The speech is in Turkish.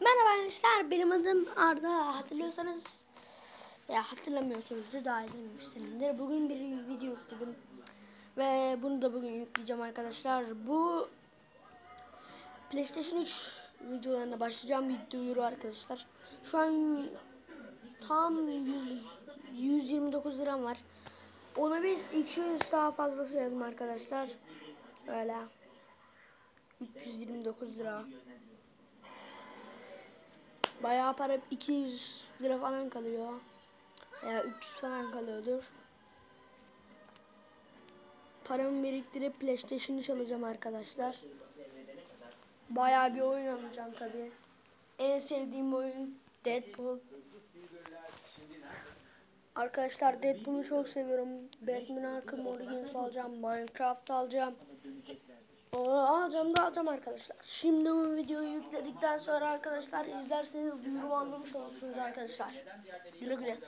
Merhaba arkadaşlar benim adım Arda. Hatırlıyorsanız ya hatırlamıyorsunuzdur daha izlememişsinizdir. Bugün bir video yükledim ve bunu da bugün yükleyeceğim arkadaşlar. Bu PlayStation 3 videolarına başlayacağım. Bir duyuru arkadaşlar. Şu an tam 100, 129 liram var. Onu biz 200 daha fazla sayalım arkadaşlar. Öyle. 329 lira Bayağı para 200 lira falan kalıyor. Veya 300 falan kalıyordur. Paramı biriktirip PlayStation'ı çalacağım arkadaşlar. Bayağı bir oyun alacağım tabi. En sevdiğim oyun Deadpool. Arkadaşlar Deadpool'u çok seviyorum. Batman Arkham Origins alacağım. Minecraft alacağım. Oo, alacağım da alacağım arkadaşlar. Şimdi bu videoyu yükledikten sonra arkadaşlar izlerseniz duyurumu anlamış olursunuz arkadaşlar. Güle güle.